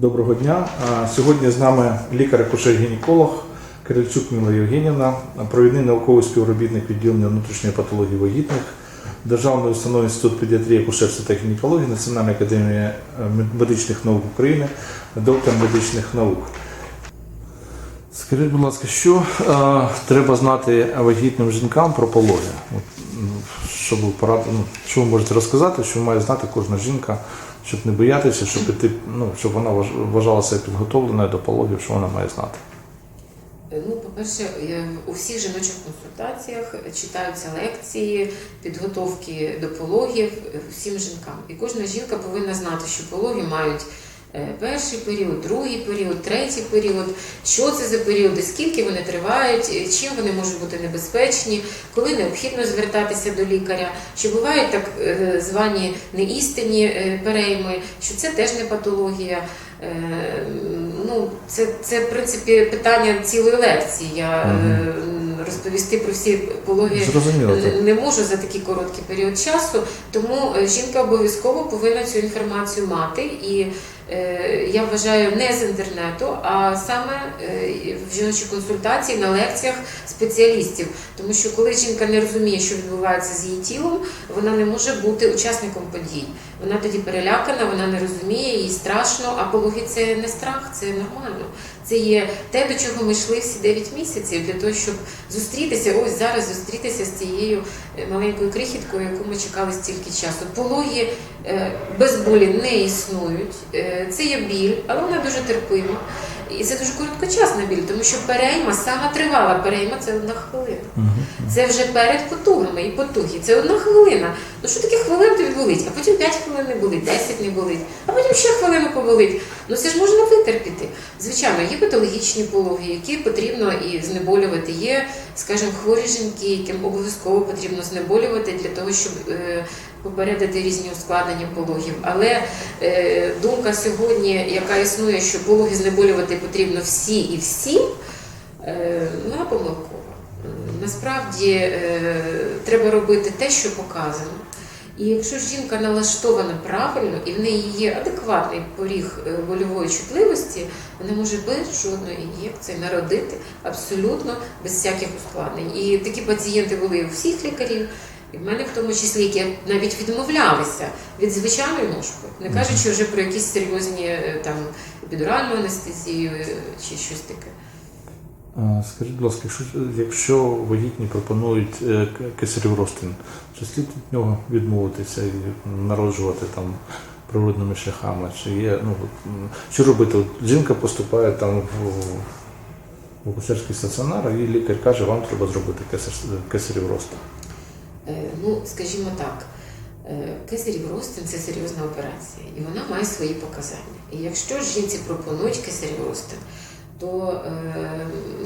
Доброго дня. Сьогодні з нами лікар-акушер-гінеколог Кирильчук Міла Євгенівна, провідний науковий співробітник відділення внутрішньої патології вагітних, Державної установи Інститут педіатрії, акушерства та гінекології, Національної академії е, медичних наук України, доктор медичних наук. Скажіть, будь ласка, що е, треба знати вагітним жінкам про пологи? От, ну, що ну, що ви можете розказати, що має знати кожна жінка, щоб не боятися, щоб іти, ну, щоб вона вваж- вважала себе підготовленою до пологів, що вона має знати? Ну, по-перше, е, у всіх жіночих консультаціях читаються лекції, підготовки до пологів е, всім жінкам. І кожна жінка повинна знати, що пологи мають е, перший період, другий період, третій період, що це за періоди, скільки вони тривають, е, чим вони можуть бути небезпечні, коли необхідно звертатися до лікаря, що бувають так е, звані неістинні е, перейми, що це теж не патологія. Е, Ну, це, це в принципі питання цілої лекції. Я е, розповісти про всі пологи Зрозуміло, не- можу за такий короткий період часу. Тому е, жінка обов'язково повинна цю інформацію мати. І е, я вважаю не з інтернету, а саме е, в жіночій консультації на лекціях спеціалістів. Тому що коли жінка не розуміє, що відбувається з її тілом, вона не може бути учасником подій. Вона тоді перелякана, вона не розуміє, їй страшно, а пологи це не страх, це нормально. Це є те, до чого ми йшли всі 9 місяців, для того, щоб зустрітися, ось зараз зустрітися з цією е, маленькою крихіткою, яку ми чекали стільки часу. Пологи е, без болі не існують. Е, Це є біль, але вона дуже терпима. І це дуже короткочасна біль, тому що перейма, сама тривала перейма це одна хвилина. Це вже перед потугами і потуги. Це одна хвилина. Ну що таке хвилин тобі болить? А потім 5 хвилин не болить, 10 не болить, а потім ще хвилину поболить. Ну це ж можна витерпіти. Звичайно, є патологічні пологи, які потрібно і знеболювати. Є, скажімо, хворі жінки, яким обов'язково потрібно знеболювати для того, щоб е, попередити різні ускладнення пологів. Але е, думка сьогодні, яка існує, що пологи знеболювати потрібно всі і всім, е, вона помилкова. Насправді е, треба робити те, що показано. І якщо жінка налаштована правильно і в неї є адекватний поріг е, вольової чутливості, вона може без жодної ін'єкції народити абсолютно без всяких ускладнень. І такі пацієнти були у всіх лікарів, і в мене в тому числі, які навіть відмовлялися від звичайної ножки, не кажучи вже про якісь серйозні е, там епідуральну анестезію чи щось таке. Скажіть, будь ласка, якщо, якщо вагітні пропонують е, к- кесарів розтин, чи слід від нього відмовитися і народжувати там природними шляхами? Чи є, ну, що робити? От жінка поступає там в, акушерський стаціонар, і лікар каже, вам треба зробити кесар, кесарів розтин. Е, Ну, скажімо так, е, кесарів розтин це серйозна операція, і вона має свої показання. І якщо жінці пропонують кесарів розтин, то е,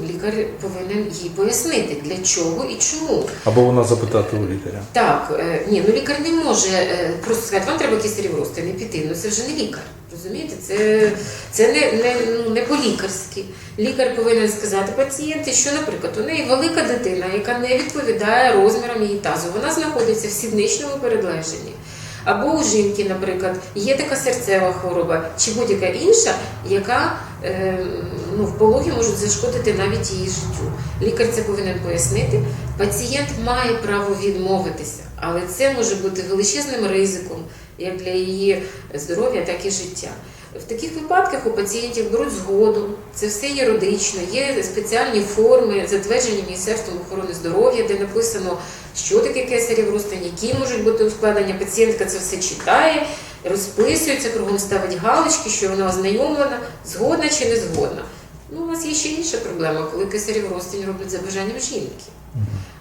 лікар повинен їй пояснити, для чого і чому. Або вона запитати у лікаря. Так, е, ні, ну лікар не може е, просто сказати, вам треба кесарів розтин і піти. Ну це вже не лікар. Розумієте, це, це не, не, ну, не по-лікарськи. Лікар повинен сказати пацієнті, що, наприклад, у неї велика дитина, яка не відповідає розмірам її тазу. Вона знаходиться в сідничному передлеженні. Або у жінки, наприклад, є така серцева хвороба чи будь-яка інша, яка е, ну, в пологі можуть зашкодити навіть її життю. Лікар це повинен пояснити. Пацієнт має право відмовитися, але це може бути величезним ризиком як для її здоров'я, так і життя. В таких випадках у пацієнтів беруть згоду, це все юридично, є спеціальні форми, затверджені Міністерством охорони здоров'я, де написано, що таке кесарів розтин, які можуть бути ускладнення. Пацієнтка це все читає, розписується, кругом ставить галочки, що вона ознайомлена, згодна чи не згодна. Ну, у нас є ще інша проблема, коли кесарів розтин роблять за бажанням жінки.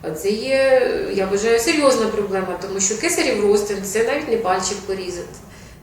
А це є, я вважаю, серйозна проблема, тому що кесарів розтин це навіть не пальчик порізати.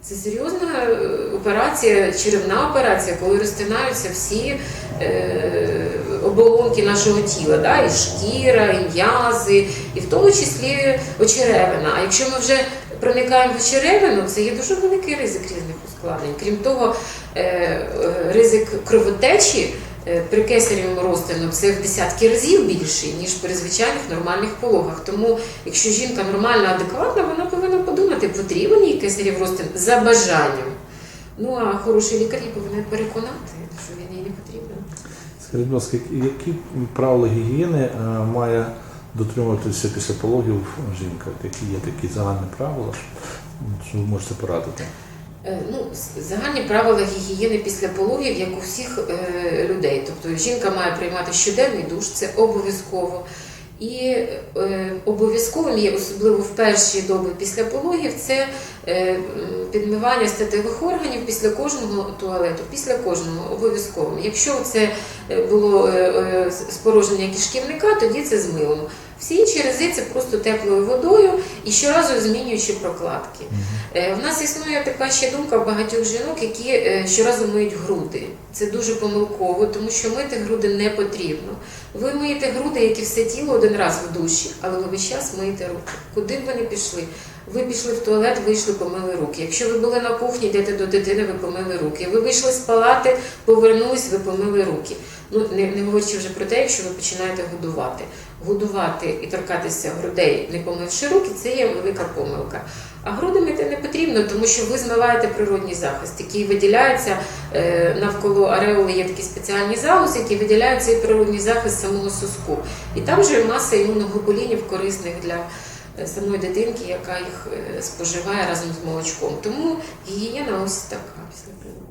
Це серйозна е, операція, черевна операція, коли розтинаються всі е, оболонки нашого тіла, да? і шкіра, і м'язи, і в тому числі очеревина. А якщо ми вже проникаємо в очеревину, це є дуже великий ризик різних ускладнень. Крім того, е, е, ризик кровотечі е, при кесаревому розтину це в десятки разів більший, ніж при звичайних нормальних пологах. Тому, якщо жінка нормальна, адекватна, вона повинна подумати, потрібен їй кесарів розтин за бажанням. Ну а хороший лікар її повинен переконати, що він їй не потрібен. Скажіть, будь ласка, які правила гігієни має дотримуватися після пологів жінка? От Які є такі загальні правила, що ви можете порадити? Е, Ну, загальні правила гігієни після пологів, як у всіх е, людей. Тобто жінка має приймати щоденний душ, це обов'язково. І е, обов'язковим є, особливо в перші доби після пологів, це е, підмивання статевих органів після кожного туалету, після кожного обов'язково. Якщо це е, було е, е, спорожнення кишківника, тоді це з милом. Всі інші рази це просто теплою водою і щоразу змінюючи прокладки. В нас існує така ще думка багатьох жінок, які щоразу миють груди. Це дуже помилково, тому що мити груди не потрібно. Ви миєте груди, як і все тіло один раз в душі, але ви весь час миєте руки. Куди б ви не пішли? Ви пішли в туалет, вийшли, помили руки. Якщо ви були на кухні, йдете до дитини, ви помили руки. Ви вийшли з палати, повернулись, ви помили руки. Ну не, не говорячи вже про те, якщо ви починаєте годувати. Годувати і торкатися грудей, не помивши руки, це є велика помилка. А груди мити не потрібно, тому що ви змиваєте природній захист, який виділяється е, навколо ареоли. Є такі спеціальні залози, які виділяють цей природній захист самого соску. І там же маса імуноглобулінів корисних для самої дитинки, яка їх е, споживає разом з молочком. Тому гігієна ось така після пологів.